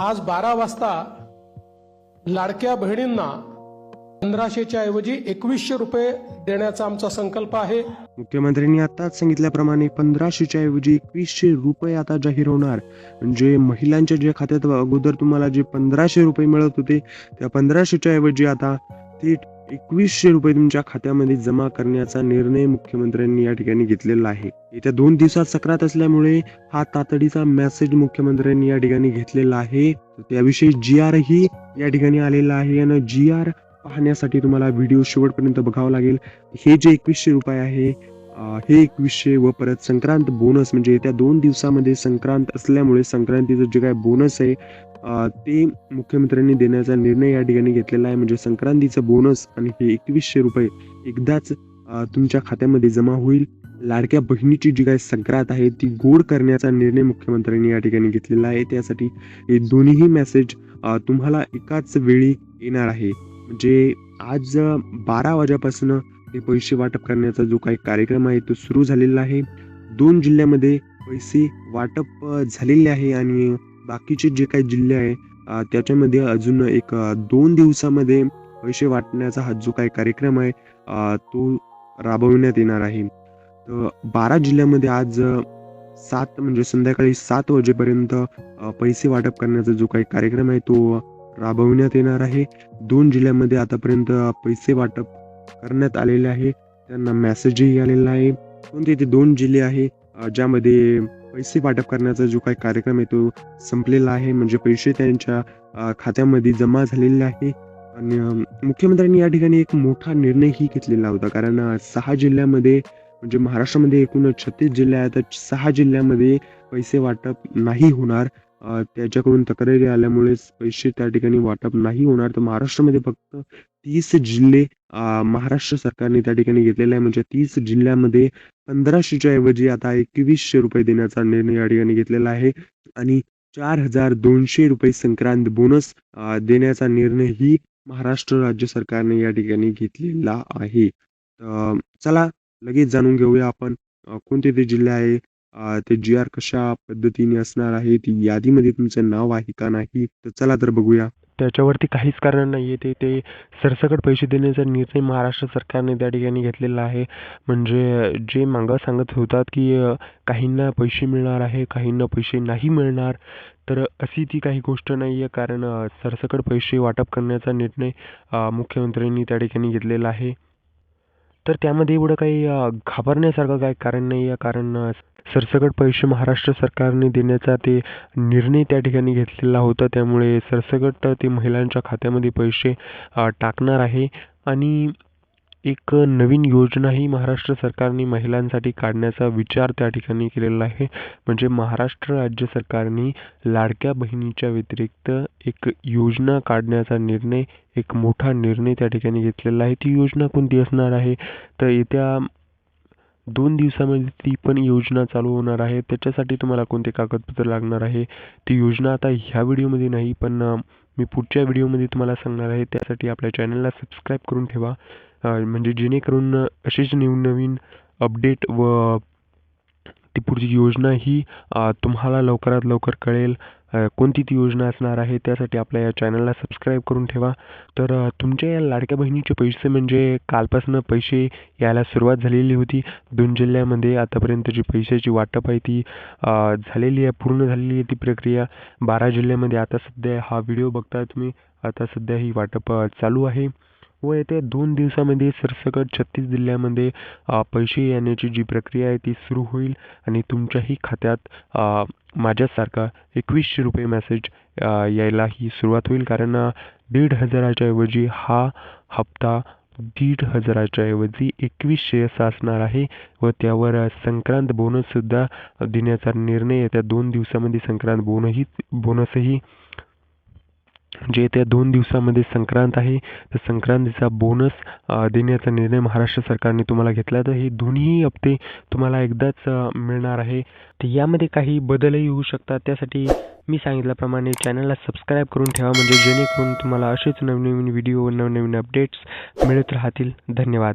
आज बारा वाजता लाडक्या बहिणींना पंधराशेच्या ऐवजी एकवीसशे रुपये देण्याचा आमचा संकल्प आहे. मुख्यमंत्र्यांनी आताच सांगितल्याप्रमाणे पंधराशेच्या ऐवजी एकवीसशे रुपये आता जाहीर होणार. म्हणजे महिलांच्या जे खात्यात अगोदर तुम्हाला जे पंधराशे रुपये मिळत होते त्या पंधराशेच्या ऐवजी आता थेट एकवीसशे रुपये तुमच्या खात्यामध्ये जमा करण्याचा निर्णय मुख्यमंत्र्यांनी या ठिकाणी घेतलेला आहे. येत्या दोन दिवसात सक्रात असल्यामुळे हा तातडीचा मेसेज मुख्यमंत्र्यांनी या ठिकाणी घेतलेला आहे. त्याविषयी जी आर ही या ठिकाणी आलेला आहे आणि जी आर पाहण्यासाठी तुम्हाला व्हिडिओ शेवटपर्यंत बघावं लागेल. हे जे एकवीसशे रुपये आहे हे एकवीसशे व परत संक्रांत बोनस म्हणजे येत्या दोन दिवसामध्ये संक्रांत असल्यामुळे संक्रांतीचं जे काय बोनस आहे ते मुख्यमंत्र्यांनी देण्याचा निर्णय या ठिकाणी घेतलेला आहे. म्हणजे संक्रांतीचं बोनस आणि हे एकवीसशे रुपये एकदाच तुमच्या खात्यामध्ये जमा होईल. लाडक्या बहिणीची जी काही संक्रांत आहे ती गोड करण्याचा निर्णय मुख्यमंत्र्यांनी या ठिकाणी घेतलेला आहे. त्यासाठी हे दोन्ही मेसेज तुम्हाला एकाच वेळी येणार आहे. म्हणजे आज बारा वाजेपासून हे पैसे वाटप करण्याचा जो काही कार्यक्रम आहे तो सुरू झालेला आहे. दोन जिल्ह्यामध्ये पैसे वाटप झालेले आहे आणि बाकीचे जे काही जिल्हे आहे त्याच्यामध्ये अजून एक दोन दिवसामध्ये पैसे वाटण्याचा हा जो काही कार्यक्रम आहे तो राबविण्यात येणार आहे. तर बारा जिल्ह्यामध्ये आज सात म्हणजे संध्याकाळी सात वाजेपर्यंत पैसे वाटप करण्याचा जो काही कार्यक्रम आहे तो राबविण्यात येणार आहे. दोन जिल्ह्यामध्ये आतापर्यंत पैसे वाटप करण्यात आलेले आहे. त्यांना मेसेजही आलेला आहे. कोणते ते दोन जिल्हे आहे ज्यामध्ये पैसे वाटप करण्याचा जो काही कार्यक्रम आहे तो संपलेला आहे. म्हणजे पैसे त्यांच्या खात्यामध्ये जमा झालेले आहे. आणि मुख्यमंत्र्यांनी या ठिकाणी एक मोठा निर्णयही घेतलेला होता. कारण सहा जिल्ह्यामध्ये म्हणजे महाराष्ट्रामध्ये एकूण छत्तीस जिल्हे आहेत. तर सहा जिल्ह्यामध्ये पैसे वाटप नाही होणार. त्याच्याकडून तक्रारी आल्यामुळे पैसे त्या ठिकाणी वाटप नाही होणार. तर महाराष्ट्रामध्ये फक्त तीस जिल्हे महाराष्ट्र सरकारने त्या ठिकाणी घेतलेला आहे. म्हणजे तीस जिल्ह्यामध्ये पंधराशेच्या ऐवजी आता एकवीसशे रुपये देण्याचा निर्णय या ठिकाणी घेतलेला आहे. आणि चार हजार दोनशे रुपये संक्रांत बोनस देण्याचा निर्णयही महाराष्ट्र राज्य सरकारने या ठिकाणी घेतलेला आहे. चला लगेच जाणून घेऊया आपण कोणते ते जिल्हे आहे? ते जी आर कशा पद्धतीने असणार आहे? ती यादीमध्ये तुमचं नाव आहे का नाही? तर चला तर बघूया. त्याच्यावरती काहीच कारण नाही आहे ते ते सरसकट पैसे देण्याचा निर्णय महाराष्ट्र सरकारने त्या ठिकाणी घेतलेला आहे. म्हणजे जे मागं सांगत होतात की काहींना पैसे मिळणार आहे काहींना पैसे नाही मिळणार तर अशी ती काही गोष्ट नाही आहे कारण सरसकट पैसे वाटप करण्याचा निर्णय मुख्यमंत्र्यांनी त्या ठिकाणी घेतलेला आहे. तर त्यामध्ये एवढं काही घाबरण्यासारखं काही कारण नाही आहे कारण सरसकट पैसे महाराष्ट्र सरकारने देण्याचा ते निर्णय त्या ठिकाणी घेतलेला होता. त्यामुळे सरसकट ते महिलांच्या खात्यामध्ये पैसे टाकणार आहे. आणि एक नवीन योजनाही महाराष्ट्र सरकारने महिलांसाठी काढण्याचा विचार त्या ठिकाणी केलेला आहे. म्हणजे महाराष्ट्र राज्य सरकारने लाडक्या बहिणीच्या व्यतिरिक्त एक योजना काढण्याचा निर्णय एक मोठा निर्णय त्या ठिकाणी घेतलेला आहे. ती योजना कोणती असणार आहे? तर येत्या दोन दिवसामध्ये ती पण योजना चालू होणार आहे. त्याच्यासाठी तुम्हाला कोणते कागदपत्र लागणार आहे? ती योजना आता ह्या व्हिडिओमध्ये नाही पण मी पुढच्या व्हिडिओमध्ये तुम्हाला सांगणार आहे. त्यासाठी आपल्या चॅनलला सबस्क्राईब करून ठेवा. म्हणजे जेणेकरून असेच नवीन अपडेट व ती पुढची योजना ही तुम्हाला लवकरात लवकर कळेल कोणती ती योजना असणार आहे त्यासाठी आपल्या या चॅनलला सबस्क्राईब करून ठेवा. तर तुमच्या या लाडक्या बहिणीचे पैसे म्हणजे कालपासून पैसे यायला सुरुवात झालेली होती. दोन जिल्ह्यामध्ये आतापर्यंत जी पैशाची वाटप आहे ती झालेली आहे पूर्ण झालेली आहे ती प्रक्रिया. बारा जिल्ह्यामध्ये आता सध्या हा व्हिडिओ बघताय तुम्ही आता सध्या ही वाटप चालू आहे. व येत्या दोन दिवसामध्ये सरसकट छत्तीस जिल्ह्यामध्ये पैसे येण्याची जी प्रक्रिया आहे ती सुरू होईल आणि तुमच्याही खात्यात माझ्यासारखा एकवीसशे रुपये मेसेज यायला ही सुरुवात होईल. कारण दीड हजाराच्या ऐवजी हा हप्ता दीड हजाराच्या ऐवजी एकवीसशे असा असणार आहे व त्यावर संक्रांत बोनससुद्धा देण्याचा निर्णय येत्या दोन दिवसामध्ये संक्रांत बोनही बोनसही जे येत्या दोन दिवसामध्ये संक्रांत आहे तर संक्रांतीचा बोनस देण्याचा निर्णय महाराष्ट्र सरकारने तुम्हाला घेतला. तर हे दोन्ही हप्ते तुम्हाला एकदाच मिळणार आहे. तर यामध्ये काही बदलही होऊ शकतात. त्यासाठी मी सांगितल्याप्रमाणे चॅनलला सबस्क्राईब करून ठेवा. म्हणजे जेणेकरून तुम्हाला असेच नवनवीन व्हिडिओ नवनवीन अपडेट्स मिळत राहतील. धन्यवाद.